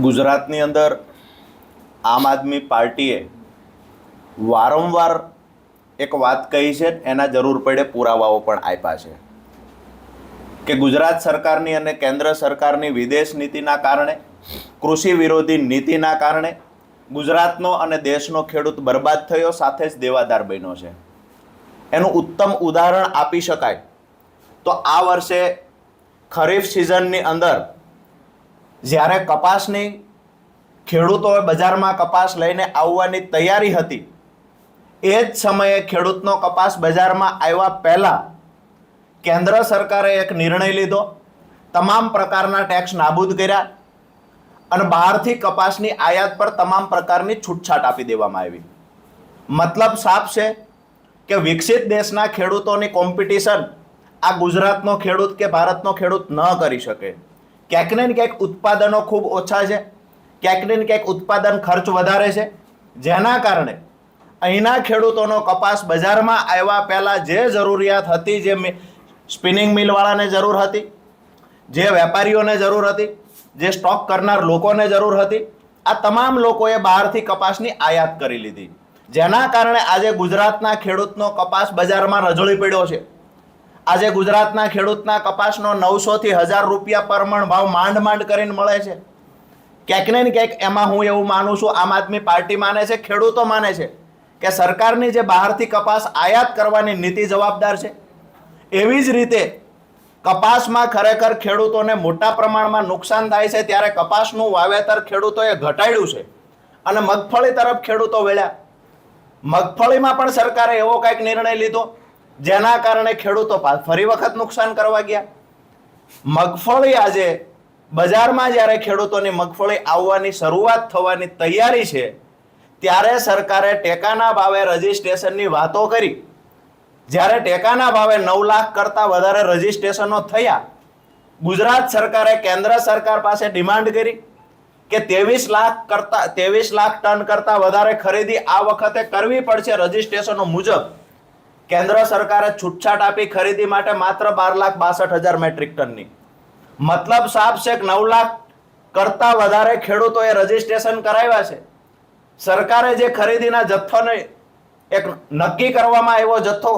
ગુજરાતની અંદર આમ આદમી પાર્ટીએ વારંવાર એક વાત કહી છે એના જરૂર પડે પુરાવાઓ પણ આપ્યા છે. કે ગુજરાત સરકારની અને કેન્દ્ર સરકારની વિદેશ નીતિના કારણે, કૃષિ વિરોધી નીતિના કારણે ગુજરાતનો અને દેશનો ખેડૂત બરબાદ થયો, સાથે જ દેવાદાર બન્યો છે. એનું ઉત્તમ ઉદાહરણ આપી શકાય. તો આ વર્ષે ખરીફ સિઝનની અંદર જ્યારે કપાસની ખેડૂતોએ બજારમાં કપાસ લઈને આવવાની તૈયારી હતી, એ જ સમયે ખેડૂતનો કપાસ બજારમાં આવ્યા પહેલાં કેન્દ્ર સરકારે એક નિર્ણય લીધો. તમામ પ્રકારના ટેક્સ નાબૂદ કર્યા અને બહારથી કપાસની આયાત પર તમામ પ્રકારની છૂટછાટ આપી દેવામાં આવી. મતલબ સાફ છે કે વિકસિત દેશના ખેડૂતોની કોમ્પિટિશન આ ગુજરાતનો ખેડૂત કે ભારતનો ખેડૂત ન કરી શકે. ક્યાંક ને ક્યાંક ઉત્પાદનો ખૂબ ઓછા છે ક્યાંક ક્યાંક ઉત્પાદન ખર્ચ વધારે છે. જેના કારણે અહીંના ખેડૂતોનો કપાસ બજારમાં આવ્યા પહેલાં જે જરૂરિયાત હતી, જે સ્પિનિંગ મિલવાળાને જરૂર હતી, જે વેપારીઓને જરૂર હતી, જે સ્ટોક કરનાર લોકોને જરૂર હતી, આ તમામ લોકોએ બહારથી કપાસની આયાત કરી લીધી. જેના કારણે આજે ગુજરાતના ખેડૂતનો કપાસ બજારમાં રજળી પડ્યો છે. આજે ગુજરાતના ખેડૂતના કપાસનો નવસો થી હજાર રૂપિયા પર ભાવ માંડ માંડ કરીને મળે છે. ક્યાંક ને ક્યાંક એમાં હું એવું માનું છું, આમ આદમી પાર્ટી માને છે, ખેડૂતો માને છે કે સરકારની જે બહારથી કપાસ આયાત કરવાની નીતિ જવાબદાર છે. એવી જ રીતે કપાસમાં ખરેખર ખેડૂતોને મોટા પ્રમાણમાં નુકસાન થાય છે ત્યારે કપાસનું વાવેતર ખેડૂતોએ ઘટાડ્યું છે અને મગફળી તરફ ખેડૂતો વેળ્યા. મગફળીમાં પણ સરકારે એવો કંઈક નિર્ણય લીધો જેના કારણે ખેડૂતો ફરી વખત નુકસાન કરવા ગયા. મગફળી આજે બજારમાં જ્યારે ખેડૂતોની મગફળી આવવાની શરૂઆત થવાની તૈયારી છે, ત્યારે સરકારે ટેકાના ભાવે રજીસ્ટ્રેશનની વાતો કરી. જ્યારે ટેકાના ભાવે નવ લાખ કરતાં વધારે રજીસ્ટ્રેશનો થયા, ગુજરાત સરકારે કેન્દ્ર સરકાર પાસે ડિમાન્ડ કરી કે ત્રેવીસ લાખ કરતા ત્રેવીસ લાખ ટન કરતાં વધારે ખરીદી આ વખતે કરવી પડશે રજીસ્ટ્રેશનો મુજબ. કેન્દ્ર સરકારે છૂટછાટ આપી ખરીદી માટે માત્ર બાર લાખ બાસઠ હજાર મેટ્રિક ટનની. મતલબ સાફ છે નવ લાખ કરતા વધારે ખેડૂતોએ રજીસ્ટ્રેશન કરાવ્યા છે. સરકારે જે ખરીદીના જથ્થોને એક નક્કી કરવામાં આવ્યો જથ્થો,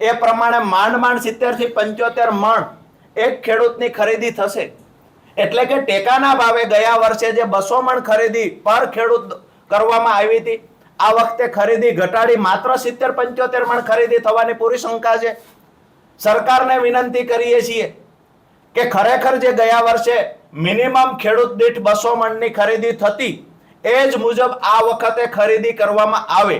એ પ્રમાણે માંડ માંડ સિત્તેરથી પંચોતેર મણ એક ખેડૂતની ખરીદી થશે. એટલે કે ટેકાના ભાવે ગયા વર્ષે જે બસો મણ ખરીદી પર ખેડૂત કરવામાં આવી હતી આ વખતે ખરીદી ઘટાડી માત્ર સિત્તેર પંચોતેર મણ ખરીદી થવાની પૂરી શંકા છે. સરકારને વિનંતી કરીએ છીએ કે ખરેખર જે ગયા વર્ષે મિનિમમ ખેડૂત દીઠ બસો મણની ખરીદી થતી, એ જ મુજબ આ વખતે ખરીદી કરવામાં આવે.